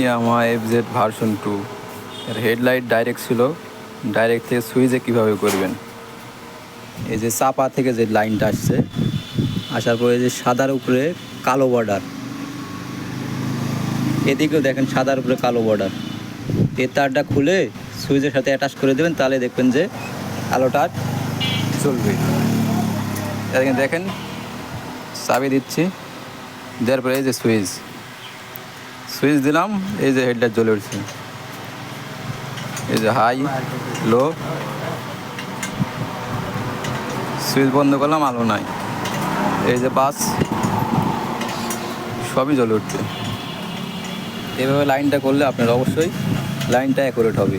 Yamaha F Z version two এর headlight direct ছিল। Direct থেকে সুইচে কীভাবে করবেন? এই যে চাপা থেকে যে লাইনটা আসছে, আসার পরে যে সাদার উপরে কালো বর্ডার এদিকেও দেখেন সাদার উপরে কালো বর্ডার এই তারটা খুলে সুইচের সাথে অ্যাটাচ করে দেবেন, তাহলে দেখবেন যে আলোটা চলবে। দেখেন চাবি দিচ্ছি। দেওয়ার পরে যে সুইচ সুইচ দিলাম, এই যে হেডলাইট জ্বলে উঠছে। এই যে হাই লো সুইচ বন্ধ করলাম, আলো নাই। এই যে বাস সবই জ্বলে উঠছে। এভাবে লাইনটা করলে আপনার অবশ্যই লাইনটা অ্যাকুরেট হবে।